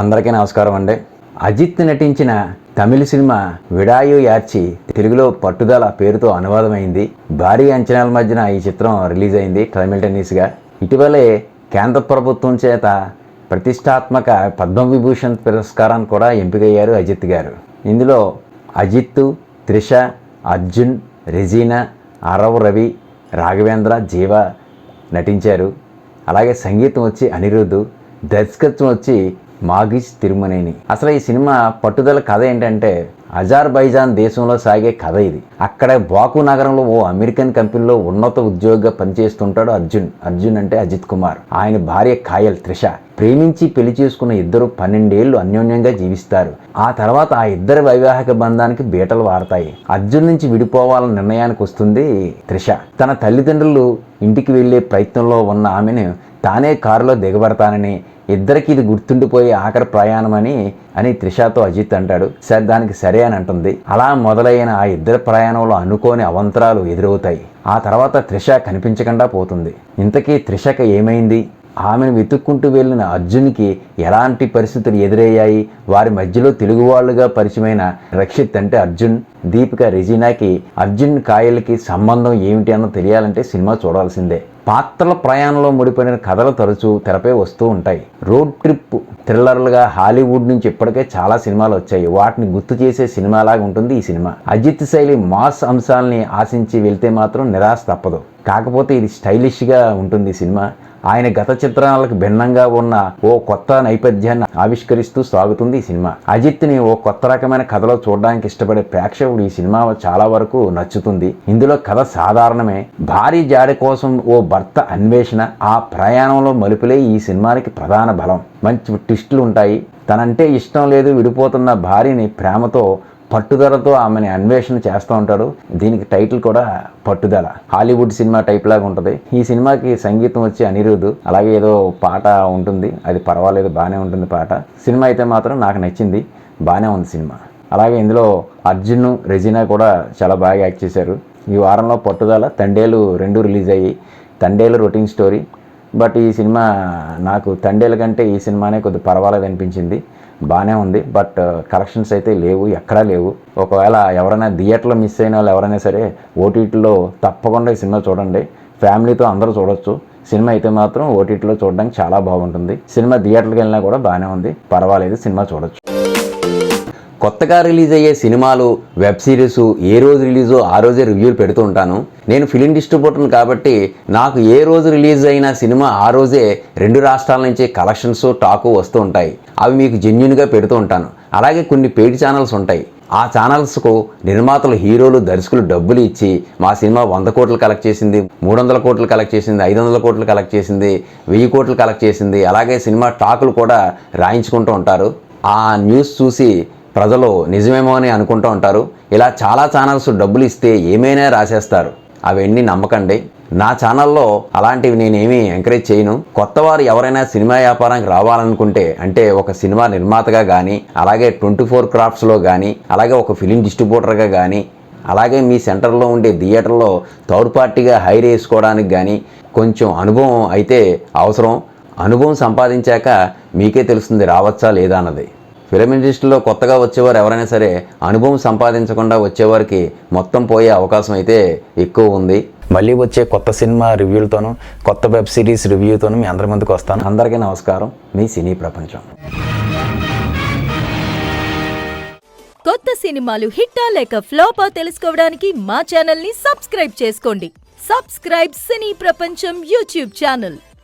అందరికీ నమస్కారం అండి. అజిత్ నటించిన తమిళ సినిమా విడాయు యార్చి తెలుగులో పట్టుదల పేరుతో అనువాదమైంది. భారీ అంచనాల మధ్యన ఈ చిత్రం రిలీజ్ అయింది టైమిల్టనీస్గా ఇటీవలే కేంద్ర ప్రభుత్వం చేత ప్రతిష్టాత్మక పద్మవిభూషణ్ పురస్కారాన్ని కూడా ఎంపికయ్యారు అజిత్ గారు. ఇందులో అజిత్ త్రిష అర్జున్ రెజీనా అరవ్ రవి రాఘవేంద్ర జీవ నటించారు. అలాగే సంగీతం వచ్చి అనిరుద్ధ్ దర్శకత్వం వచ్చి మాగిష్ తిరుమనేని. అసలు ఈ సినిమా పట్టుదల కథ ఏంటంటే అజార్బైజాన్ దేశంలో సాగే కథ ఇది. అక్కడ బాకు నగరంలో ఓ అమెరికన్ కంపెనీలో ఉన్నత ఉద్యోగిగా పనిచేస్తుంటాడు అర్జున్. అర్జున్ అంటే అజిత్ కుమార్. ఆయన భార్య కాయల్ త్రిష. ప్రేమించి పెళ్ళి చేసుకున్న ఇద్దరు పన్నెండేళ్ళు అన్యోన్యంగా జీవిస్తారు. ఆ తర్వాత ఆ ఇద్దరి వైవాహిక బంధానికి బీటలు వారతాయి. అర్జున్ నుంచి విడిపోవాలన్న నిర్ణయానికి వస్తుంది త్రిష. తన తల్లిదండ్రులు ఇంటికి వెళ్ళే ప్రయత్నంలో ఉన్న ఆమెను తానే కారులో దిగబడతానని ఇద్దరికి ఇది గుర్తుండిపోయే ఆఖరి ప్రయాణం అని అని త్రిషాతో అజిత్ అంటాడు. సరే దానికి సరే అని అంటుంది. అలా మొదలైన ఆ ఇద్దరి ప్రయాణంలో అనుకోని అవంతరాలు ఎదురవుతాయి. ఆ తర్వాత త్రిష కనిపించకుండా పోతుంది. ఇంతకీ త్రిషకి ఏమైంది? ఆమెను వెతుక్కుంటూ వెళ్ళిన అర్జున్కి ఎలాంటి పరిస్థితులు ఎదురయ్యాయి? వారి మధ్యలో తెలుగు వాళ్ళుగా పరిచయమైన రక్షిత్ అంటే అర్జున్ దీపిక రెజీనాకి అర్జున్ కాయలకి సంబంధం ఏమిటి అన్న తెలియాలంటే సినిమా చూడాల్సిందే. పాత్రల ప్రయాణంలో ముడిపడిన కథలు తరచూ తెరపై వస్తూ ఉంటాయి. రోడ్ ట్రిప్ థ్రిల్లర్లుగా హాలీవుడ్ నుంచి ఇప్పటికే చాలా సినిమాలు వచ్చాయి. వాటిని గుర్తు చేసే సినిమాలాగా ఉంటుంది ఈ సినిమా. అజిత్ శైలి మాస్ అంశాలని ఆశించి వెళ్తే మాత్రం నిరాశ తప్పదు. కాకపోతే ఇది స్టైలిష్గా ఉంటుంది సినిమా. ఆయన గత చిత్రాలకు భిన్నంగా ఉన్న ఓ కొత్త నైపథ్యాన్ని ఆవిష్కరిస్తూ సాగుతుంది ఈ సినిమా. అజిత్ని ఓ కొత్త రకమైన కథలో చూడడానికి ఇష్టపడే ప్రేక్షకుడు ఈ సినిమా చాలా వరకు నచ్చుతుంది. ఇందులో కథ సాధారణమే. భారీ జాడి కోసం ఓ భర్త అన్వేషణ ఆ ప్రయాణంలో మలుపులే ఈ సినిమానికి ప్రధాన బలం. మంచి ట్విస్టులు ఉంటాయి. తనంటే ఇష్టం లేదు విడిపోతున్న భార్యని ప్రేమతో పట్టుదలతో ఆమెని అన్వేషణ చేస్తూ ఉంటాడు. దీనికి టైటిల్ కూడా పట్టుదల. హాలీవుడ్ సినిమా టైప్ లాగా ఉంటుంది. ఈ సినిమాకి సంగీతం వచ్చి అనిరుద్ధ్ అలాగే ఏదో పాట ఉంటుంది. అది పర్వాలేదు బాగానే ఉంటుంది పాట. సినిమా అయితే మాత్రం నాకు నచ్చింది. బాగానే ఉంది సినిమా. అలాగే ఇందులో అర్జున్ రెజినా కూడా చాలా బాగా యాక్ట్ చేశారు. ఈ వారంలో పట్టుదల తండేలు రెండు రిలీజ్ అయ్యి తండేలు రొటీన్ స్టోరీ. బట్ ఈ సినిమా నాకు తండేల కంటే ఈ సినిమానే కొద్దిగా పర్వాలేదు అనిపించింది. బాగానే ఉంది బట్ uh, కలెక్షన్స్ అయితే లేవు ఎక్కడా లేవు. ఒకవేళ ఎవరైనా థియేటర్లో మిస్ అయిన వాళ్ళు ఎవరైనా సరే ఓటీటీలో తప్పకుండా ఈ సినిమా చూడండి. ఫ్యామిలీతో అందరూ చూడొచ్చు. సినిమా అయితే మాత్రం ఓటీటీలో చూడడానికి చాలా బాగుంటుంది. సినిమా థియేటర్కి వెళ్ళినా కూడా బాగానే ఉంది. పర్వాలేదు సినిమా చూడొచ్చు. కొత్తగా రిలీజ్ అయ్యే సినిమాలు వెబ్ సిరీస్ ఏ రోజు రిలీజో ఆ రోజే రివ్యూలు పెడుతూ ఉంటాను. నేను ఫిలిం డిస్ట్రిబ్యూటర్ని కాబట్టి నాకు ఏ రోజు రిలీజ్ అయిన సినిమా ఆ రోజే రెండు రాష్ట్రాల నుంచి కలెక్షన్స్ టాకు వస్తూ ఉంటాయి. అవి మీకు జెన్యున్గా పెడుతూ ఉంటాను. అలాగే కొన్ని పెయిడ్ ఛానల్స్ ఉంటాయి. ఆ ఛానల్స్కు నిర్మాతలు హీరోలు దర్శకులు డబ్బులు ఇచ్చి మా సినిమా వంద కోట్లు కలెక్ట్ చేసింది మూడు వందల కోట్లు కలెక్ట్ చేసింది ఐదు వందల కోట్లు కలెక్ట్ చేసింది వెయ్యి కోట్లు కలెక్ట్ చేసింది. అలాగే సినిమా టాకులు కూడా రాయించుకుంటూ ఉంటారు. ఆ న్యూస్ చూసి ప్రజలు నిజమేమో అని అనుకుంటూ ఉంటారు. ఇలా చాలా ఛానల్స్ డబ్బులు ఇస్తే ఏమైనా రాసేస్తారు. అవన్నీ నమ్మకండి. నా ఛానల్లో అలాంటివి నేనేమీ ఎంకరేజ్ చేయను. కొత్త వారు ఎవరైనా సినిమా వ్యాపారానికి రావాలనుకుంటే అంటే ఒక సినిమా నిర్మాతగా కానీ అలాగే ట్వంటీ ఫోర్ క్రాఫ్ట్స్లో కానీ అలాగే ఒక ఫిలిం డిస్ట్రిబ్యూటర్గా కానీ అలాగే మీ సెంటర్లో ఉండే థియేటర్లో థర్డ్ పార్టీగా హైర్ వేసుకోవడానికి కానీ కొంచెం అనుభవం అయితే అవసరం. అనుభవం సంపాదించాక మీకే తెలుస్తుంది రావచ్చా లేదా అన్నది. ఫిలిం ఇండస్ట్రీలో కొత్తగా వచ్చేవారు ఎవరైనా సరే అనుభవం సంపాదించకుండా వచ్చేవారికి మొత్తం పోయే అవకాశం అయితే ఎక్కువ ఉంది. మళ్ళీ వచ్చే కొత్త సినిమా రివ్యూలతోనూ కొత్త వెబ్ సిరీస్ రివ్యూతోనూ మీ అందరి ముందుకు వస్తాను. అందరికీ నమస్కారం. మీ సినీ ప్రపంచం. కొత్త సినిమాలు హిట్టా లేక ఫ్లాపా తెలుసుకోవడానికి మా ఛానల్ని సబ్స్క్రైబ్ చేసుకోండి. సబ్స్క్రైబ్ సినీ ప్రపంచం యూట్యూబ్ ఛానల్.